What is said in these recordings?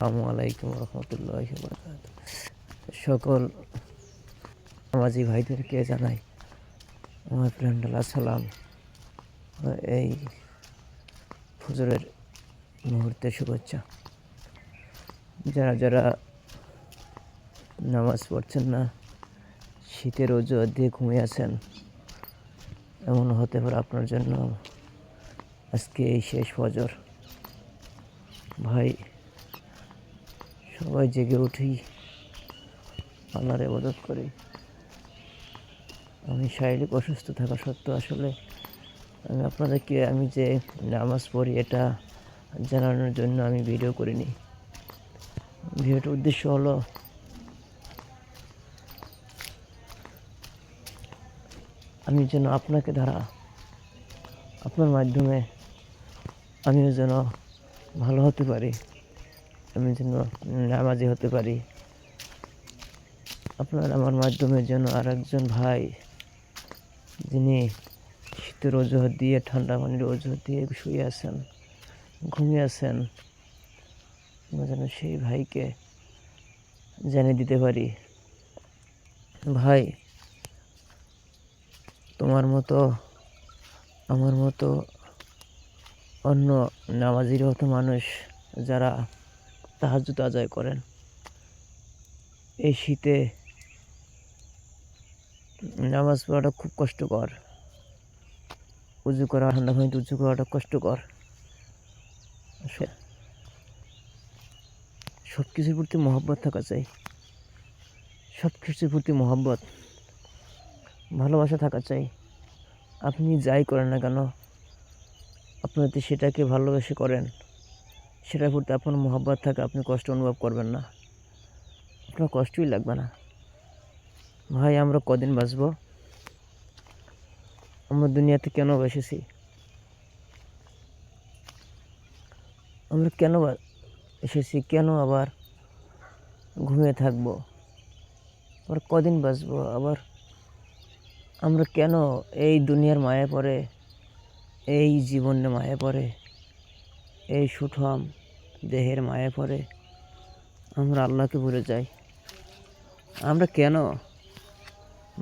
আসসালামু আলাইকুম রহমতুল্লাহ সকল আমাজি ভাইদেরকে জানাই, আমার প্রেমডালা সালাম এই ফজরের মুহূর্তে শুভেচ্ছা। যারা যারা নামাজ পড়ছেন না, শীতের ওজো দিয়ে ঘুমিয়ে আছেন, এমন হতে পারে আপনার জন্য আজকে এই শেষ ফজর। ভাই সবাই জেগে উঠি। আল্লাহর ইবাদত করি। আমি শারীরিক অসুস্থ থাকা সত্ত্বেও আসলে আমি আপনাদেরকে আমি যে নামাজ পড়ি এটা জানানোর জন্য আমি ভিডিও করিনি। ভিডিওটার উদ্দেশ্য হলো আমি যেন আপনাকে দ্বারা আপনার মাধ্যমে আমিও যেন ভালো হতে পারি। আমি যেন নামাজি হতে পারি। আপনার আমার মাধ্যমে যেন আর একজন ভাই, যিনি শীতের অজুহাত দিয়ে, ঠান্ডা পানির অজুহাত দিয়ে শুয়ে আছেন, ঘুমিয়ে আছেন আমরা যেন সেই ভাইকে জানিয়ে দিতে পারি, ভাই, তোমার মতো, আমার মতো অন্য নামাজির মতো মানুষ যারা তাহাজুত আদায় করেন। এই শীতে নামাজ পড়াটা খুব কষ্টকর। উজু করা, ঠান্ডা পানিতে উজু করাটা কষ্টকর। সব কিছুর প্রতি মহব্বত থাকা চাই। সব কিছুর প্রতি মহব্বত, ভালোবাসা থাকা চাই। আপনি যাই করেন না কেন আপনি সেটাকে ভালোবেসে করেন। সেটার প্রতি আপনার মহব্বত থাকে, আপনি কষ্ট অনুভব করবেন না। আপনার কষ্টই লাগবে না। ভাই, আমরা কদিন বাঁচব? আমরা দুনিয়াতে কেন এসেছি আমরা কেন এসেছি? কেন আবার ঘুমিয়ে থাকব? আবার কদিন বাঁচবো? আবার আমরা কেন এই দুনিয়ার মায়ে পড়ে, এই জীবনের মায়ে পড়ে, এই সুঠম দেহের মায়ে পড়ে আমরা আল্লাহকে ভুলে যাই। আমরা কেন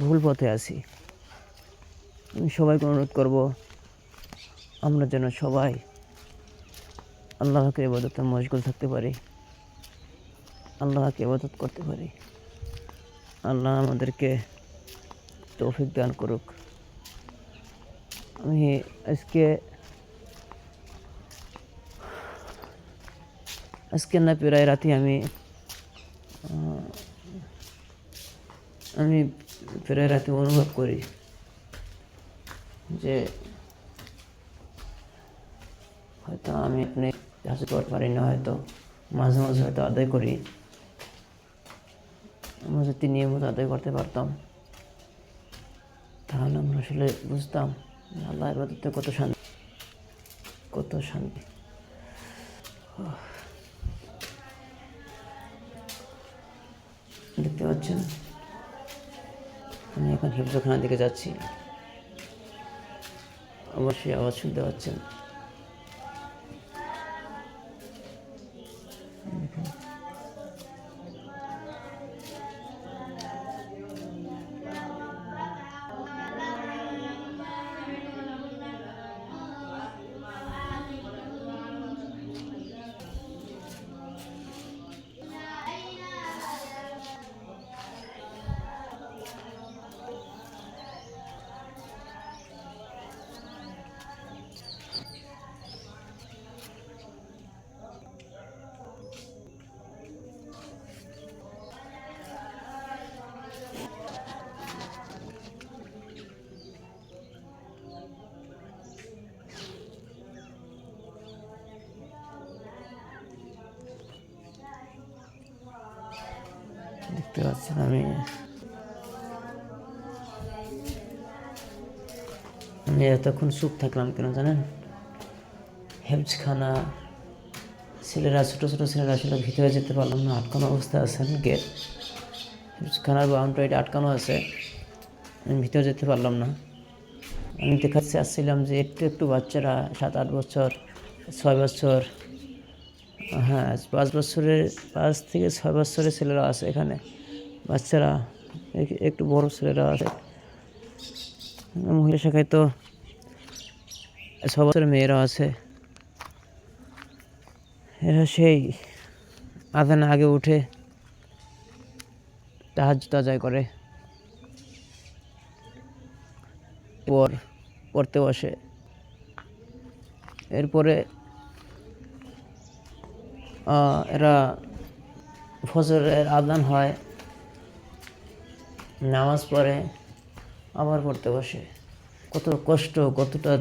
ভুল পথে আছি? আমি সবাইকে অনুরোধ করব, আমরা যেন সবাই আল্লাহকে ইবাদতে মশগুল থাকতে পারি, আল্লাহকে ইবাদত করতে পারি। আল্লাহ আমাদেরকে তৌফিক দান করুক। আমি আজকে আজকে না প্রায় রাতে আমি আমি প্রায় রাতে অনুভব করি যে হয়তো আমি আপনি হাসি করতে পারি না, হয়তো মাঝে মাঝে হয়তো আদায় করি। আমরা যদি নিয়মিত আদায় করতে পারতাম। তাহলে আমরা আসলে বুঝতাম আল্লাহ কত শান্তি কত শান্তি। দেখতে পাচ্ছেন? আমি এখন হিফজখানার দিকে যাচ্ছি। অবশ্যই আওয়াজ শুনতে পাচ্ছেন। দেখতে পাচ্ছেন আমি। আমি এতক্ষণ চুপ থাকলাম কেন জানেন? হেফজখানা, ছেলেরা, ছোটো ছোটো ছেলেরা আসলে ভিতরে যেতে পারলাম না, আটকানো অবস্থা আছেন গেট হেফজখানার বাউন্ডারিটা আটকানো আছে, আমি ভিতরে যেতে পারলাম না। আমি দেখাচ্ছি আসছিলাম যে একটু একটু বাচ্চারা, সাত আট বছর, ছয় বছর হ্যাঁ পাঁচ বছরের, পাঁচ থেকে ছয় বছরের ছেলেরা আছে এখানে। বাচ্চারা একটু বড় ছেলেরা আছে। মহিলা শাখায় তো ছ মেয়েরা আছে। এরা সেই আধান আগে উঠে তাহাজ তাজাই করে। পর পড়তে বসে। এরপরে এরা ফজরের আদান হয়। নামাজ পড়ে, আবার পড়তে বসে। কত কষ্ট, কতটা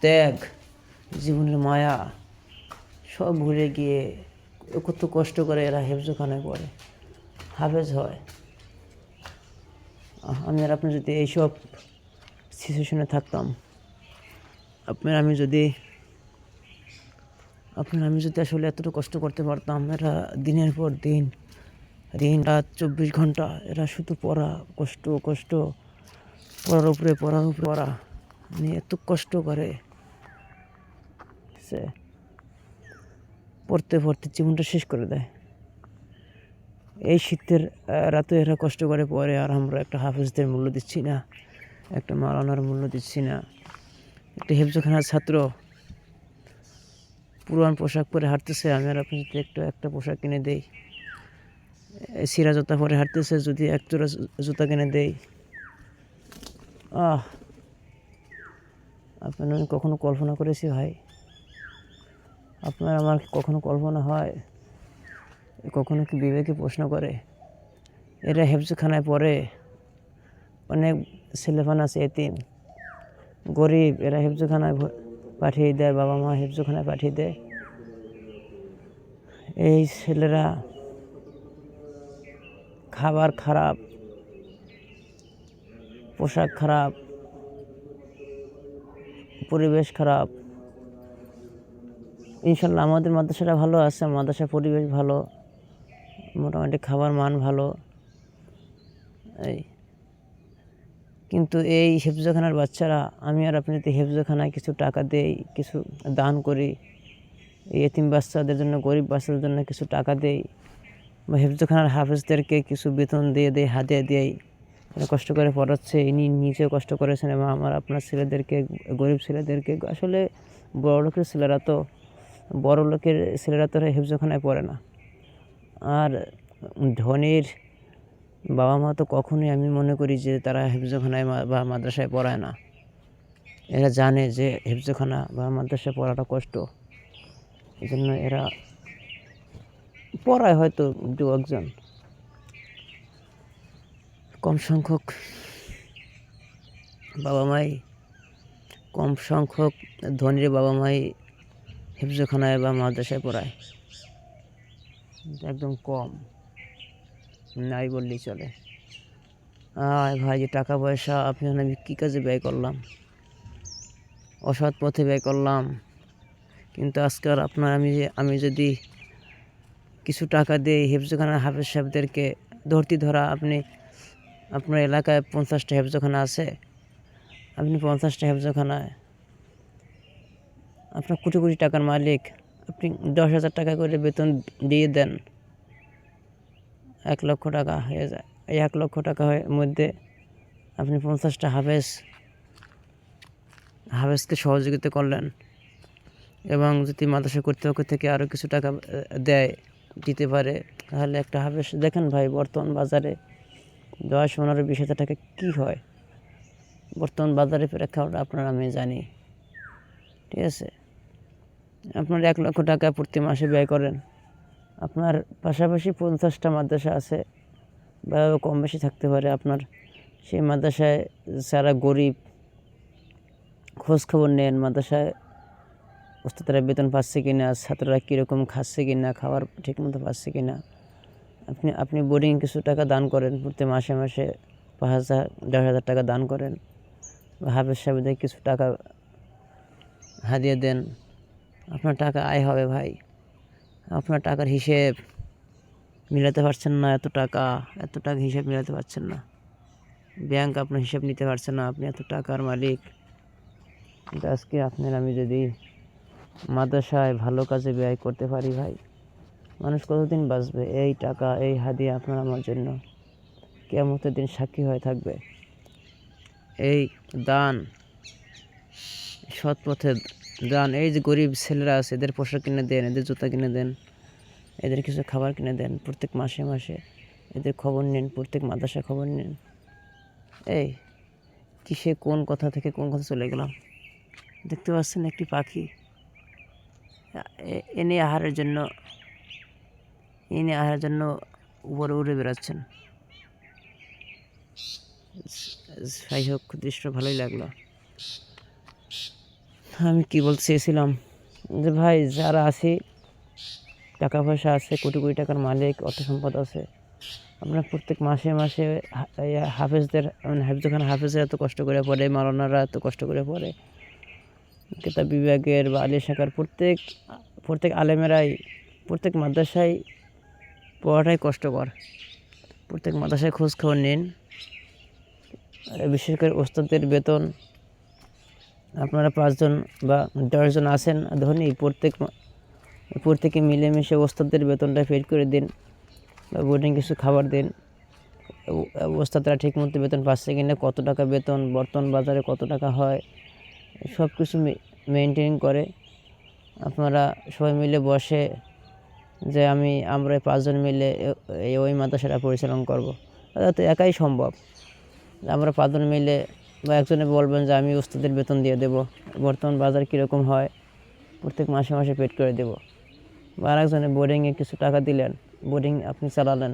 ত্যাগ, জীবনের মায়া, সব ভুলে গিয়ে কত কষ্ট করে এরা হেফজোখানায় পড়ে। হাফেজ হয়। আমি আর আপনি যদি এইসব সিচুয়েশনে থাকতাম, আপনার আমি যদি, আপনার আমি যদি আসলে এতটা কষ্ট করতে পারতাম, এরা দিনের পর দিন দিন রাত চব্বিশ ঘণ্টা এরা শুধু পড়া, কষ্ট কষ্ট, পড়ার উপরে পড়ার উপরে, পড়া। নিয়ে এত কষ্ট করে। সে পড়তে পড়তে জীবনটা শেষ করে দেয়। এই শীতের রাতে এরা কষ্ট করে পরে আর আমরা একটা হাফেজদের মূল্য দিচ্ছি না, একটা মালানার মূল্য দিচ্ছি না। একটা হেফজখানার ছাত্র পুরান পোশাক পরে হাঁটতেছে, আমি আর আপনি যদি একটু একটা পোশাক কিনে দেই। সিরা জুতা পরে হাঁটতেছে, যদি এক জোড়া জুতা কিনে দেই। আহ, আপনার আমি কখনো কল্পনা করেছি ভাই। আপনার আমার কখনো কল্পনা হয়? কখনো কি বিবেকে প্রশ্ন করে? এরা হেফজখানায় পড়ে। অনেক ছেলেফান আছে, এতিম। গরিব, এরা হেফজখানায় পাঠিয়ে দেয়, বাবা মা হেফজখানায় পাঠিয়ে দেয়। এই ছেলেরা খাবার খারাপ, পোশাক খারাপ, পরিবেশ খারাপ। ইনশাল্লাহ আমাদের মাদ্রাসাটা ভালো আছে, মাদ্রাসার পরিবেশ ভালো, মোটামুটি খাবার মান ভালো। এই। কিন্তু এই হেফজখানার বাচ্চারা, আমি আর আপনি যদি হেফজখানায় কিছু টাকা দেই, কিছু দান করি, এই এতিম বাচ্চাদের জন্য, গরিব বাচ্চাদের জন্য কিছু টাকা দেই বা হেফজখানার হাফেজদেরকে কিছু বেতন দিয়ে দেয় হাতিয়ে দেয় কষ্ট করে পড়াচ্ছে, ইনি নিজেও কষ্ট করেছেন এবং আমার, আপনার ছেলেদেরকে, গরিব ছেলেদেরকে, আসলে বড় লোকের ছেলেরা তো বড় লোকের ছেলেরা তো হেফজখানায় পড়ে না। আর ধনির বাবা মা তো কখনোই আমি মনে করি যে তারা হেফজখানায় বা মাদ্রাসায় পড়ায় না। এরা জানে যে হেফজখানা বা মাদ্রাসায় পড়াটা কষ্ট। এই জন্য এরা পড়ায় হয়তো দু একজন। কম সংখ্যক বাবা মাই কম সংখ্যক ধনীর বাবা মাই হেফজখানায় বা মাদ্রাসায় পড়ায়। একদম কম। নাই বললেই চলে। আয় ভাই, যে টাকা পয়সা, আপনি আমি কী কাজে ব্যয় করলাম? অসৎ পথে ব্যয় করলাম। কিন্তু আজকাল আপনার আমি আমি যদি কিছু টাকা দিয়ে হেফজখানা হাফেজ সাহেবদেরকে ধরতি ধরা, আপনি আপনার এলাকায় পঞ্চাশটা হেফজখানা আছে, আপনি পঞ্চাশটা হেফজখানায় আপনার কোটি কোটি টাকার মালিক, আপনি দশ হাজার টাকা করে বেতন দিয়ে দেন, এক লক্ষ টাকা হয়ে যায়। এই এক লক্ষ টাকা মধ্যে আপনি পঞ্চাশটা হাফেজ, হাফেজকে সহযোগিতা করলেন এবং যদি মাদ্রাসা কর্তৃপক্ষ থেকে আরও কিছু টাকা দেয় দিতে পারে, তাহলে একটা হাফেজ, দেখেন ভাই, বর্তমান বাজারে দশ, পনেরো, বিশ হাজার টাকা কী হয়? বর্তমান বাজারে প্রেক্ষাপট আপনার, আমি জানি। ঠিক আছে? আপনার এক লক্ষ টাকা প্রতি মাসে ব্যয় করেন। আপনার পাশাপাশি পঞ্চাশটা মাদ্রাসা আছে বা কম বেশি থাকতে পারে আপনার। সেই মাদ্রাসায় যারা গরিব, খোঁজ খবর নেন, মাদ্রাসায় ওস্তাদরা বেতন পাচ্ছে কি না ছাত্ররা কীরকম খাচ্ছে কি না খাবার ঠিকমতো পাচ্ছে কি না আপনি আপনি বোর্ডিং কিছু টাকা দান করেন, প্রতি মাসে মাসে পাঁচ হাজার, দেড় হাজার টাকা দান করেন। বা হাফেজ সাহেবদের কিছু টাকা হাদিয়ে দেন। আপনার টাকা আয় হবে ভাই। আপনার টাকার হিসেব মিলাতে পারছেন না, এত টাকা এত টাকা হিসেব মিলাতে পারছেন না। ব্যাংক আপনার হিসেব নিতে পারছে না, আপনি এত টাকার মালিক। আজকে আপনার আমি যদি মাদ্রাসায় ভালো কাজে ব্যয় করতে পারি ভাই? মানুষ কতদিন বাঁচবে? এই টাকা, এই হাদিয়া আপনার আমার জন্য। কেমতের দিন সাক্ষী হয়ে থাকবে। এই দান সৎ পথে দান, এই যে গরিব ছেলেরা আছে, এদের পোশাক কিনে দেন, এদের জুতা কিনে দেন, এদের কিছু খাবার কিনে দেন, প্রত্যেক মাসে মাসে এদের খবর নিন, প্রত্যেক মাদ্রাসা খবর নিন। এই, কিসে কোন কথা থেকে কোন কথা চলে গেলাম? দেখতে পাচ্ছেন একটি পাখি। এনে আহারের জন্য, এনে আহারের জন্য উপরে উড়ে বেড়াচ্ছেন। যাই হোক, দৃশ্য ভালোই লাগল। আমি কি বলতে চেয়েছিলাম? যে ভাই, যারা আছে টাকা পয়সা আছে কোটি কোটি টাকার মালিক অর্থ সম্পদ আছে, আমরা প্রত্যেক মাসে মাসে হাফেজদের মানে হাফিজখান হাফেজরা এত কষ্ট করে পড়ে মালানারা এত কষ্ট করে পড়ে। কিতাব বিভাগের বা আলী শাখার প্রত্যেক প্রত্যেক আলেমেরাই, প্রত্যেক মাদ্রাসায় পড়াটাই কষ্টকর। প্রত্যেক মাদ্রাসায় খোঁজ খবর নিন বিশেষ করে ওস্তাদের বেতন। আপনারা পাঁচজন বা দশজন আছেন ধনী, প্রত্যেক প্রত্যেকে মিলেমিশে ওস্তাদের বেতনটা পেড করে দিন বা বোর্ডিং কিছু খাবার দিন। ওস্তাদরা ঠিক মতো বেতন পাচ্ছে কিনা, কত টাকা বেতন, বর্তমান বাজারে কত টাকা হয় সব কিছু মেনটেন করে। আপনারা সবাই মিলে বসে যে আমি, আমরা পাঁচজন মিলে ওই মাদ্রাসাটা পরিচালনা করব। তো একাই সম্ভব। আমরা পাঁচজন মিলে বা একজনে বলবেন যে আমি ওস্তাদের বেতন দিয়ে দেব। বর্তমান বাজার কীরকম হয়, প্রত্যেক মাসে মাসে পেড করে দেব। বা আরেকজনে বোর্ডিংয়ে কিছু টাকা দিলেন বোর্ডিং আপনি চালালেন।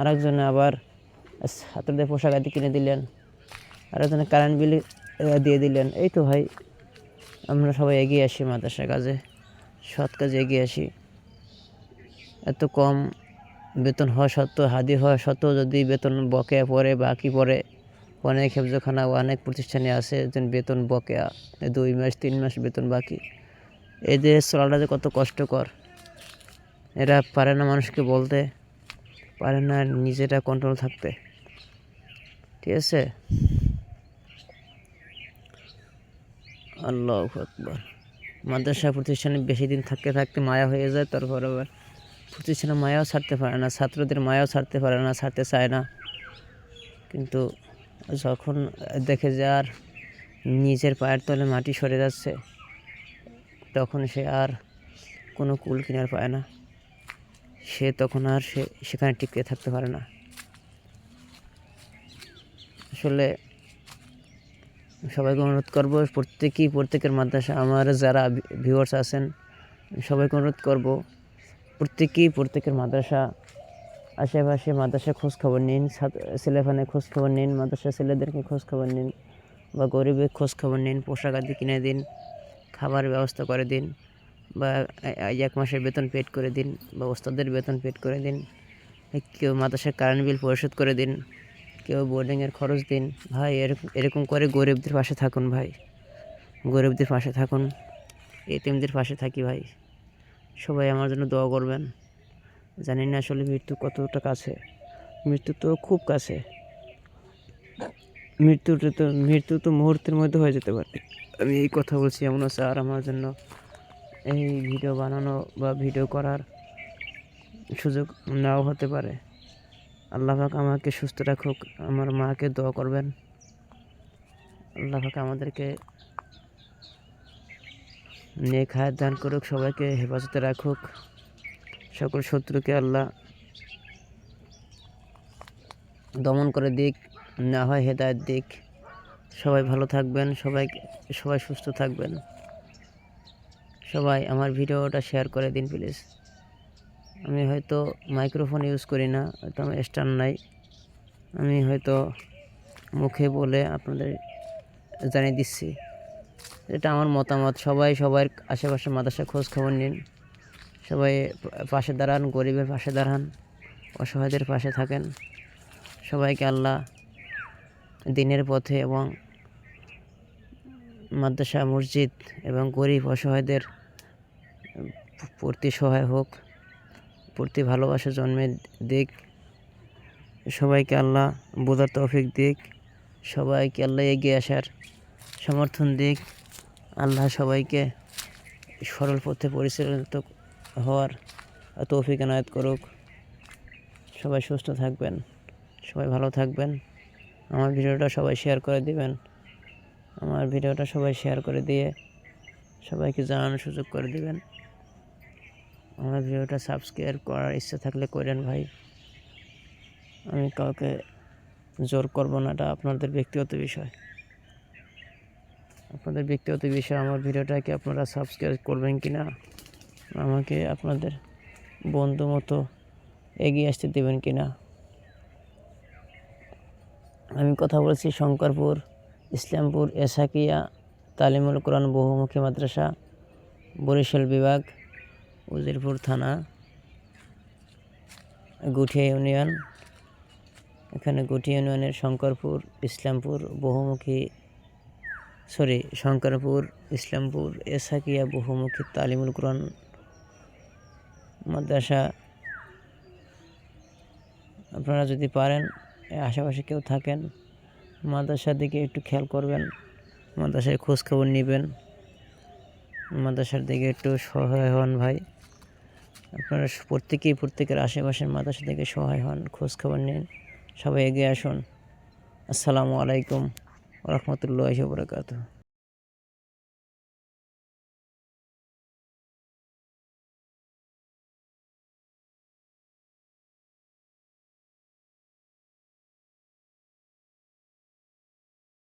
আরেকজনে আবার ছাত্রদের পোশাক আদি কিনে দিলেন। আরেকজনে কারেন্ট বিল দিয়ে দিলেন। এই তো ভাই, আমরা সবাই এগিয়ে আসি মাদ্রাসার কাজে, সৎ কাজে এগিয়ে আসি। এত কম বেতন হওয়া সত্ত্বেও, হাদি হওয়া সত্ত্বেও যদি বেতন বকেয়া পড়ে, বাকি পড়ে, অনেক হেফজখানা অনেক প্রতিষ্ঠানে আছে, যেন বেতন বকেয়া, দুই মাস, তিন মাস বেতন বাকি। এদের চলাটা যে কত কষ্টকর। এরা পারে না মানুষকে বলতে, পারে না নিজেরা কন্ট্রোল থাকতে। ঠিক আছে? আল্লাহ আকবর। মাদ্রাসা প্রতিষ্ঠানে বেশি দিন থাকতে থাকতে মায়া হয়ে যায়, তারপর আবার প্রতিষ্ঠানে মায়াও ছাড়তে পারে না, ছাত্রদের মায়াও ছাড়তে পারে না, ছাড়তে চায় না। কিন্তু যখন দেখে যে আর নিজের পায়ের তলে মাটি সরে যাচ্ছে, তখন সে আর কোনো কুল কিনার পায় না। সে তখন আর সে সেখানে টিকে থাকতে পারে না। আসলে সবাইকে অনুরোধ করব, প্রত্যেকেই, প্রত্যেকের মাদ্রাসা, আমার যারা ভিউয়ার্স আছেন, সবাইকে অনুরোধ করব, প্রত্যেকেই, প্রত্যেকের মাদ্রাসা, আশেপাশে মাদ্রাসা খোঁজ খবর নিন ছেলেফানে খোঁজ খবর নিন মাদ্রাসা ছেলেদেরকে খোঁজ খবর নিন বা গরিবের খোঁজ খবর নিন, পোশাক আদি কিনে দিন খাবারের ব্যবস্থা করে দিন বা এক মাসের বেতন পেড করে দিন বা ওস্তাদের বেতন পেড করে দিন কেউ মাদ্রাসার কারেন্ট বিল পরিশোধ করে দিন। কেউ বোর্ডিংয়ের খরচ দিন। ভাই, এরকম এরকম করে গরিবদের পাশে থাকুন ভাই। গরিবদের পাশে থাকুন এটিএমদের পাশে থাকি ভাই। সবাই আমার জন্য দোয়া করবেন। জানি না আসলে মৃত্যু কতটা কাছে। মৃত্যু তো খুব কাছে। মৃত্যুটা তো, মৃত্যু তো মুহূর্তের মধ্যে হয়ে যেতে পারে। আমি এই কথা বলছি এমন আছে আর আমার জন্য এই ভিডিও বানানো বা ভিডিও করার সুযোগ নাও হতে পারে। আল্লাহ পাক আমাকে সুস্থ রাখুক, আমার মাকে দোয়া করবেন। আল্লাহ পাক আমাদেরকে নেক হায়াত দান করুক, সবাইকে হেফাজতে রাখুক। সকল শত্রুকে আল্লাহ দমন করে দিক, না হয় হেদায়ত দিক। সবাই ভালো থাকবেন, সবাই সবাই সুস্থ থাকবেন। সবাই আমার ভিডিওটা শেয়ার করে দিন, প্লিজ। আমি হয়তো মাইক্রোফোন ইউজ করি না, হয়তো আমার স্ট্যান্ড নাই। আমি হয়তো মুখে বলে আপনাদের জানিয়ে দিচ্ছি। এটা আমার মতামত। সবাই সবার আশেপাশে মাদ্রাসা খোঁজ খবর নিন। সবাই পাশে দাঁড়ান, গরিবের পাশে দাঁড়ান, অসহায়দের পাশে থাকেন। সবাইকে আল্লাহ দিনের পথে এবং মাদ্রাসা, মসজিদ এবং গরিব অসহায়দের প্রতি সহায় হোক। প্রতি ভালোবাসা জন্মে দিক। সবাইকে আল্লাহ বোঝার তৌফিক দিক। সবাইকে আল্লাহ এগিয়ে আসার সমর্থন দিক। আল্লাহ সবাইকে সরল পথে পরিচালিত হওয়ার তৌফিক এনায়ত করুক। সবাই সুস্থ থাকবেন। সবাই ভালো থাকবেন। আমার ভিডিওটা সবাই শেয়ার করে দিবেন। আমার ভিডিওটা সবাই শেয়ার করে দিয়ে সবাইকে জানানোর সুযোগ করে দিবেন। আমার ভিডিওটা সাবস্ক্রাইব করার ইচ্ছা থাকলে করেন ভাই। আমি কাউকে জোর করব না, এটা আপনাদের ব্যক্তিগত বিষয়। আপনাদের ব্যক্তিগত বিষয়, আমার ভিডিওটাকে আপনারা সাবস্ক্রাইব করবেন কি না? আমাকে আপনাদের বন্ধু মতো এগিয়ে আসতে দেবেন কি না? আমি কথা বলছি শঙ্করপুর, ইসলামপুর এসাকিয়া তালিমুল কোরআন বহুমুখী মাদ্রাসা, বরিশাল বিভাগ। উজিরপুর থানা গুঠিয়া ইউনিয়ন। এখানে গুঠিয়া ইউনিয়নের শঙ্করপুর, ইসলামপুর, বহুমুখী, সরি, শঙ্করপুর, ইসলামপুর, এসাকিয়া, বহুমুখী, তালিমুল কোরআন, মাদ্রাসা। আপনারা যদি পারেন আশেপাশে কেউ থাকেন, মাদ্রাসার দিকে একটু খেয়াল করবেন, মাদ্রাসায় খোঁজখবর নেবেন। মাদ্রাসার দিকে একটু সহায় হন ভাই। আপনারা প্রত্যেকেই প্রত্যেকের আশেপাশের মাদ্রাসা থেকে সহায় হন, খোঁজখবর নিন, সবাই এগিয়ে আসুন। আসসালামু আলাইকুম রহমতুল্লাহ বরকাত